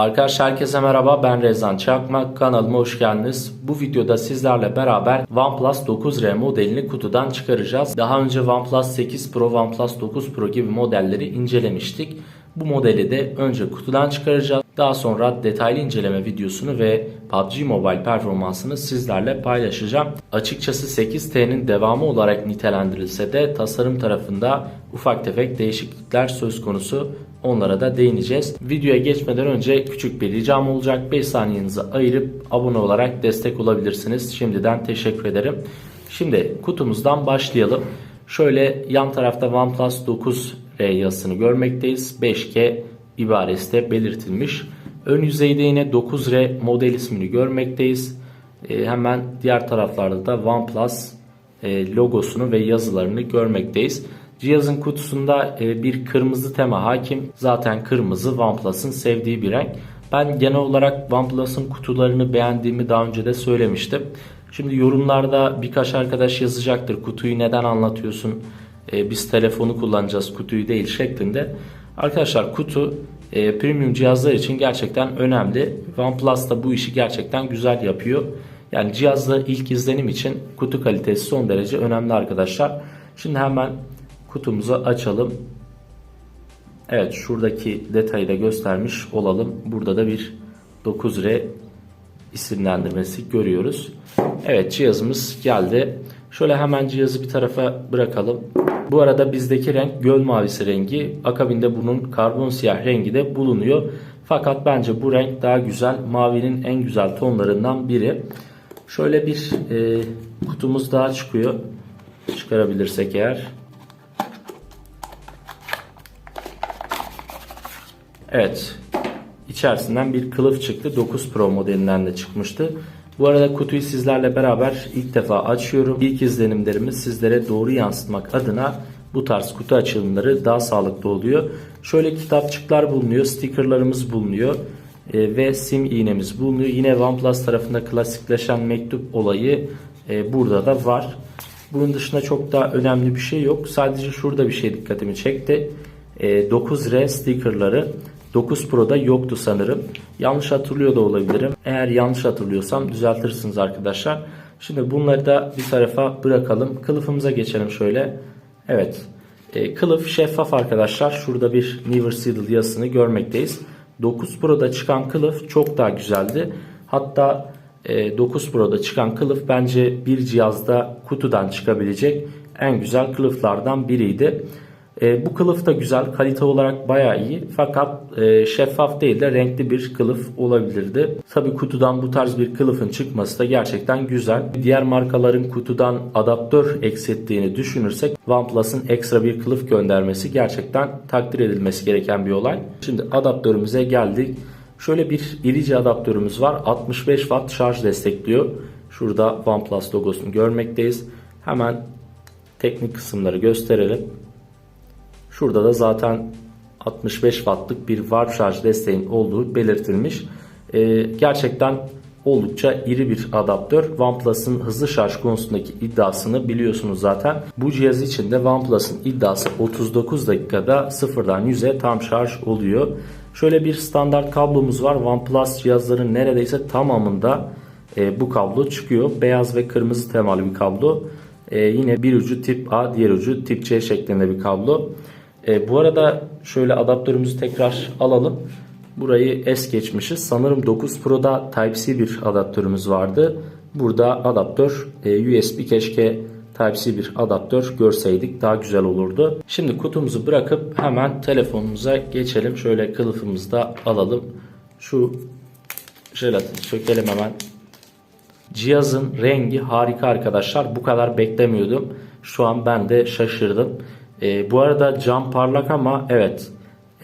Arkadaşlar herkese merhaba ben Rezan Çakmak kanalıma hoş geldiniz. Bu videoda sizlerle beraber OnePlus 9R modelini kutudan çıkaracağız. Daha önce OnePlus 8 Pro, OnePlus 9 Pro gibi modelleri incelemiştik. Bu modeli de önce kutudan çıkaracağız. Daha sonra detaylı inceleme videosunu ve PUBG Mobile performansını sizlerle paylaşacağım. Açıkçası 8T'nin devamı olarak nitelendirilse de tasarım tarafında ufak tefek değişiklikler söz konusu. Onlara da değineceğiz. Videoya geçmeden önce küçük bir ricam olacak. 5 saniyenizi ayırıp abone olarak destek olabilirsiniz. Şimdiden teşekkür ederim. Şimdi kutumuzdan başlayalım. Şöyle yan tarafta OnePlus 9R yazısını görmekteyiz. 5G ibaresi de belirtilmiş. Ön yüzeyde yine 9R model ismini görmekteyiz. E, hemen diğer taraflarda da OnePlus e, logosunu ve yazılarını görmekteyiz. Cihazın kutusunda e, bir kırmızı tema hakim. Zaten kırmızı OnePlus'ın sevdiği bir renk. Ben genel olarak OnePlus'ın kutularını beğendiğimi daha önce de söylemiştim. Şimdi yorumlarda birkaç arkadaş yazacaktır. Kutuyu neden anlatıyorsun? E, biz telefonu kullanacağız kutuyu değil şeklinde. Arkadaşlar kutu e, premium cihazlar için gerçekten önemli. OnePlus da bu işi gerçekten güzel yapıyor. Yani cihazla ilk izlenim için kutu kalitesi son derece önemli arkadaşlar. Şimdi hemen kutumuzu açalım. Evet şuradaki detayı da göstermiş olalım. Burada da bir 9R isimlendirmesi görüyoruz. Evet cihazımız geldi. Şöyle hemen cihazı bir tarafa bırakalım. Bu arada bizdeki renk göl mavisi rengi. Akabinde bunun karbon siyah rengi de bulunuyor. Fakat bence bu renk daha güzel. Mavinin en güzel tonlarından biri. Şöyle bir e, kutumuz daha çıkıyor. Çıkarabilirsek eğer. Evet. İçerisinden bir kılıf çıktı. 9 Pro modelinden de çıkmıştı. Bu arada kutuyu sizlerle beraber ilk defa açıyorum. İlk izlenimlerimi sizlere doğru yansıtmak adına bu tarz kutu açılımları daha sağlıklı oluyor. Şöyle kitapçıklar bulunuyor, stickerlarımız bulunuyor e, ve sim iğnemiz bulunuyor. Yine OnePlus tarafında klasikleşen mektup olayı e, burada da var. Bunun dışında çok daha önemli bir şey yok. Sadece şurada bir şey dikkatimi çekti. E, 9R stickerları 9 Pro'da yoktu sanırım. Yanlış hatırlıyor da olabilirim. Eğer yanlış hatırlıyorsam düzeltirsiniz arkadaşlar. Şimdi bunları da bir tarafa bırakalım. Kılıfımıza geçelim şöyle. Evet. E, kılıf şeffaf arkadaşlar. Şurada bir Never Sealed yazısını görmekteyiz. 9 Pro'da çıkan kılıf çok daha güzeldi. Hatta e, 9 Pro'da çıkan kılıf bence bir cihazda kutudan çıkabilecek en güzel kılıflardan biriydi. E, bu kılıf da güzel. Kalite olarak bayağı iyi. Fakat e, şeffaf değil de renkli bir kılıf olabilirdi. Tabi kutudan bu tarz bir kılıfın çıkması da gerçekten güzel. Diğer markaların kutudan adaptör eksilttiğini düşünürsek OnePlus'ın ekstra bir kılıf göndermesi gerçekten takdir edilmesi gereken bir olay. Şimdi adaptörümüze geldik. Şöyle bir irici adaptörümüz var. 65 Watt şarj destekliyor. Şurada OnePlus logosunu görmekteyiz. Hemen teknik kısımları gösterelim. Şurada da zaten 65 wattlık bir warp şarj desteğin olduğu belirtilmiş. Ee, gerçekten oldukça iri bir adaptör. OnePlus'ın hızlı şarj konusundaki iddiasını biliyorsunuz zaten. Bu cihaz için de OnePlus'ın iddiası 39 dakikada sıfırdan 100'e tam şarj oluyor. Şöyle bir standart kablomuz var. OnePlus cihazların neredeyse tamamında e, bu kablo çıkıyor. Beyaz ve kırmızı temalı bir kablo. E, yine bir ucu tip A, diğer ucu tip C şeklinde bir kablo. E, bu arada şöyle adaptörümüzü tekrar alalım. Burayı es geçmişiz. Sanırım 9 Pro'da Type-C bir adaptörümüz vardı. Burada adaptör e, USB keşke Type-C bir adaptör görseydik daha güzel olurdu. Şimdi kutumuzu bırakıp hemen telefonumuza geçelim. Şöyle kılıfımızı da alalım. Şu jelatini sökelim hemen. Cihazın rengi harika arkadaşlar. Bu kadar beklemiyordum. Şu an ben de şaşırdım. E, bu arada cam parlak ama evet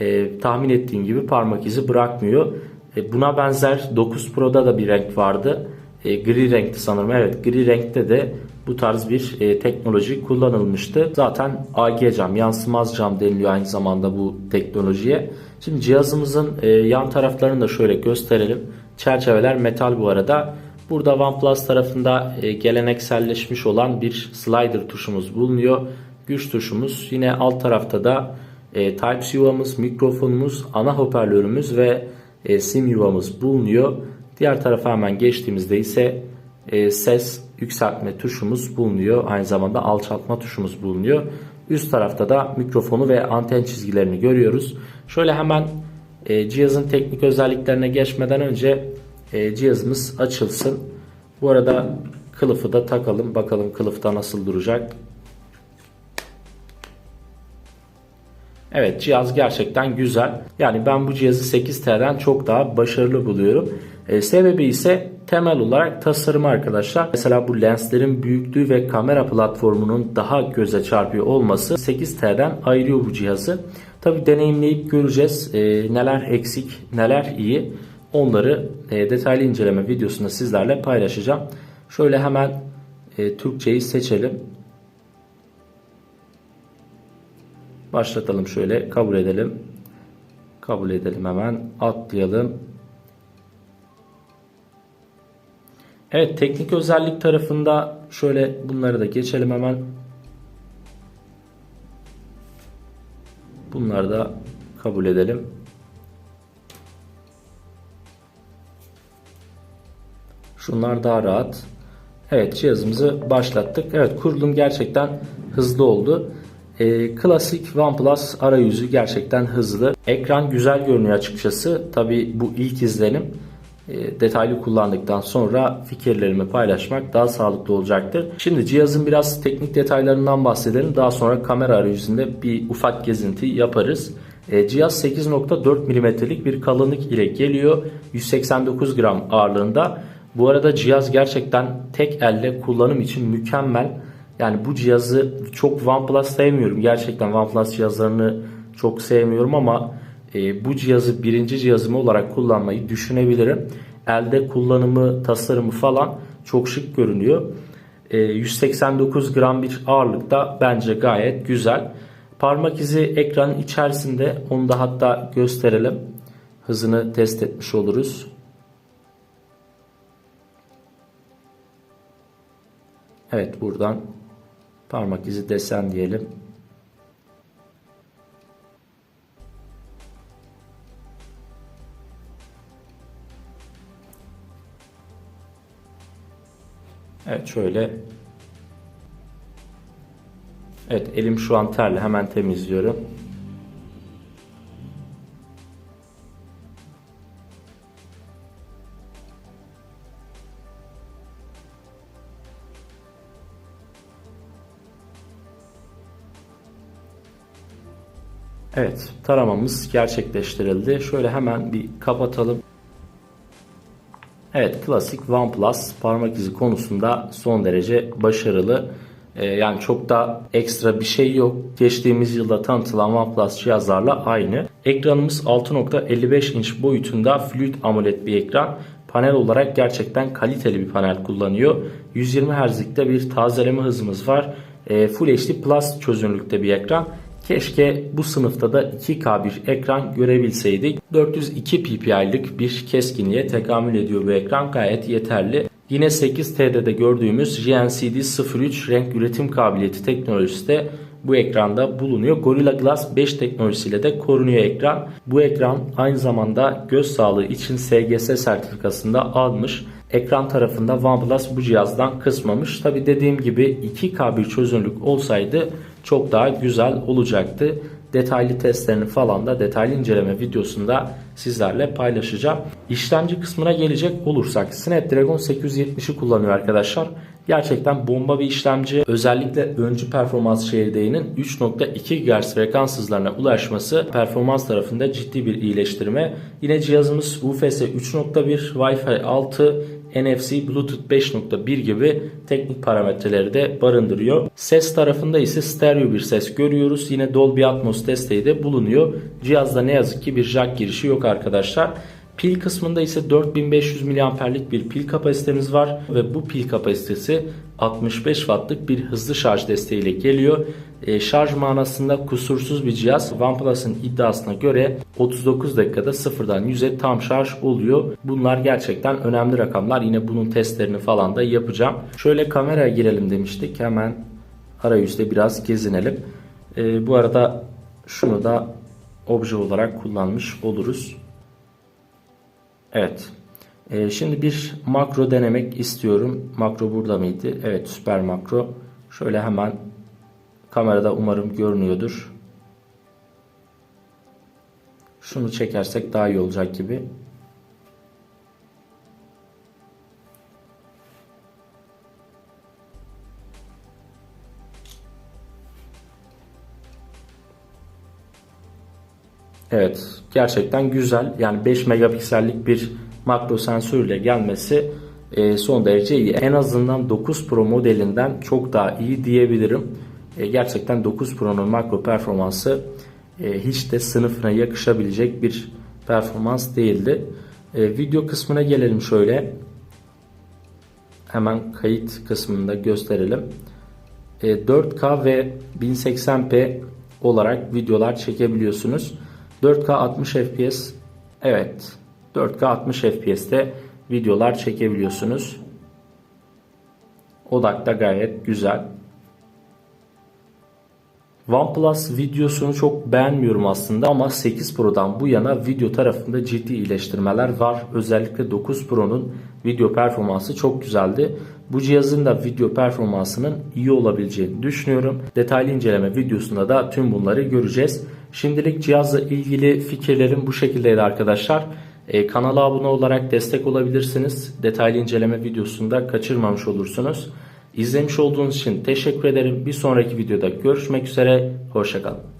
e, tahmin ettiğim gibi parmak izi bırakmıyor. E, buna benzer 9 Pro'da da bir renk vardı. E, gri renkti sanırım. Evet gri renkte de bu tarz bir e, teknoloji kullanılmıştı. Zaten AG cam, yansımaz cam deniliyor aynı zamanda bu teknolojiye. Şimdi cihazımızın e, yan taraflarını da şöyle gösterelim. Çerçeveler metal bu arada. Burada OnePlus tarafında e, gelenekselleşmiş olan bir slider tuşumuz bulunuyor güç tuşumuz. Yine alt tarafta da e, Type-C yuvamız, mikrofonumuz, ana hoparlörümüz ve e, sim yuvamız bulunuyor. Diğer tarafa hemen geçtiğimizde ise e, ses yükseltme tuşumuz bulunuyor. Aynı zamanda alçaltma tuşumuz bulunuyor. Üst tarafta da mikrofonu ve anten çizgilerini görüyoruz. Şöyle hemen e, cihazın teknik özelliklerine geçmeden önce e, cihazımız açılsın. Bu arada kılıfı da takalım. Bakalım kılıfta nasıl duracak. Evet cihaz gerçekten güzel. Yani ben bu cihazı 8T'den çok daha başarılı buluyorum. E, sebebi ise temel olarak tasarımı arkadaşlar. Mesela bu lenslerin büyüklüğü ve kamera platformunun daha göze çarpıyor olması 8T'den ayırıyor bu cihazı. Tabi deneyimleyip göreceğiz e, neler eksik neler iyi. Onları e, detaylı inceleme videosunda sizlerle paylaşacağım. Şöyle hemen e, Türkçeyi seçelim. Başlatalım şöyle kabul edelim. Kabul edelim hemen atlayalım. Evet teknik özellik tarafında şöyle bunları da geçelim hemen. Bunları da kabul edelim. Şunlar daha rahat. Evet cihazımızı başlattık. Evet kurulum gerçekten hızlı oldu. E, klasik OnePlus arayüzü gerçekten hızlı. Ekran güzel görünüyor açıkçası. Tabi bu ilk izlenim. E, detaylı kullandıktan sonra fikirlerimi paylaşmak daha sağlıklı olacaktır. Şimdi cihazın biraz teknik detaylarından bahsedelim. Daha sonra kamera arayüzünde bir ufak gezinti yaparız. E, cihaz 8.4 mm'lik bir kalınlık ile geliyor. 189 gram ağırlığında. Bu arada cihaz gerçekten tek elle kullanım için mükemmel. Yani bu cihazı çok OnePlus sevmiyorum. Gerçekten OnePlus cihazlarını çok sevmiyorum ama e, bu cihazı birinci cihazım olarak kullanmayı düşünebilirim. Elde kullanımı, tasarımı falan çok şık görünüyor. E, 189 gram bir ağırlıkta bence gayet güzel. Parmak izi ekranın içerisinde onu da hatta gösterelim. Hızını test etmiş oluruz. Evet buradan parmak izi desen diyelim. Evet şöyle. Evet elim şu an terli hemen temizliyorum. Evet taramamız gerçekleştirildi. Şöyle hemen bir kapatalım. Evet klasik OnePlus parmak izi konusunda son derece başarılı. Ee, yani çok da ekstra bir şey yok. Geçtiğimiz yılda tanıtılan OnePlus cihazlarla aynı. Ekranımız 6.55 inç boyutunda Fluid AMOLED bir ekran. Panel olarak gerçekten kaliteli bir panel kullanıyor. 120 Hz'likte bir tazeleme hızımız var. E, Full HD Plus çözünürlükte bir ekran. Keşke bu sınıfta da 2K bir ekran görebilseydik. 402 ppi'lik bir keskinliğe tekamül ediyor bu ekran gayet yeterli. Yine 8T'de de gördüğümüz GNCD 03 renk üretim kabiliyeti teknolojisi de bu ekranda bulunuyor. Gorilla Glass 5 teknolojisiyle de korunuyor ekran. Bu ekran aynı zamanda göz sağlığı için SGS sertifikasında almış. Ekran tarafında OnePlus bu cihazdan kısmamış. Tabi dediğim gibi 2K bir çözünürlük olsaydı çok daha güzel olacaktı. Detaylı testlerini falan da detaylı inceleme videosunda sizlerle paylaşacağım. İşlemci kısmına gelecek olursak Snapdragon 870'i kullanıyor arkadaşlar. Gerçekten bomba bir işlemci. Özellikle öncü performans çeyreğinin 3.2 GHz frekans hızlarına ulaşması performans tarafında ciddi bir iyileştirme. Yine cihazımız UFS 3.1, Wi-Fi 6, NFC, Bluetooth 5.1 gibi teknik parametreleri de barındırıyor. Ses tarafında ise stereo bir ses görüyoruz. Yine Dolby Atmos desteği de bulunuyor. Cihazda ne yazık ki bir jack girişi yok arkadaşlar. Pil kısmında ise 4500 mAh'lik bir pil kapasitemiz var ve bu pil kapasitesi 65 wattlık bir hızlı şarj desteğiyle geliyor. E, şarj manasında kusursuz bir cihaz. OnePlus'ın iddiasına göre 39 dakikada sıfırdan 100'e tam şarj oluyor. Bunlar gerçekten önemli rakamlar. Yine bunun testlerini falan da yapacağım. Şöyle kameraya girelim demiştik. Hemen arayüzde biraz gezinelim. E, bu arada şunu da obje olarak kullanmış oluruz. Evet. Ee, şimdi bir makro denemek istiyorum. Makro burada mıydı? Evet süper makro. Şöyle hemen kamerada umarım görünüyordur. Şunu çekersek daha iyi olacak gibi. Evet gerçekten güzel. Yani 5 megapiksellik bir makro sensörle gelmesi e, son derece iyi. En azından 9 Pro modelinden çok daha iyi diyebilirim. E, gerçekten 9 Pro'nun makro performansı e, hiç de sınıfına yakışabilecek bir performans değildi. E, video kısmına gelelim şöyle. Hemen kayıt kısmında gösterelim. E, 4K ve 1080p olarak videolar çekebiliyorsunuz. 4K 60 FPS evet 4K 60 FPS'te videolar çekebiliyorsunuz. Odak da gayet güzel. OnePlus videosunu çok beğenmiyorum aslında ama 8 Pro'dan bu yana video tarafında ciddi iyileştirmeler var. Özellikle 9 Pro'nun video performansı çok güzeldi. Bu cihazın da video performansının iyi olabileceğini düşünüyorum. Detaylı inceleme videosunda da tüm bunları göreceğiz. Şimdilik cihazla ilgili fikirlerim bu şekildeydi arkadaşlar. Ee, kanala abone olarak destek olabilirsiniz. Detaylı inceleme videosunda kaçırmamış olursunuz. İzlemiş olduğunuz için teşekkür ederim. Bir sonraki videoda görüşmek üzere. Hoşçakalın.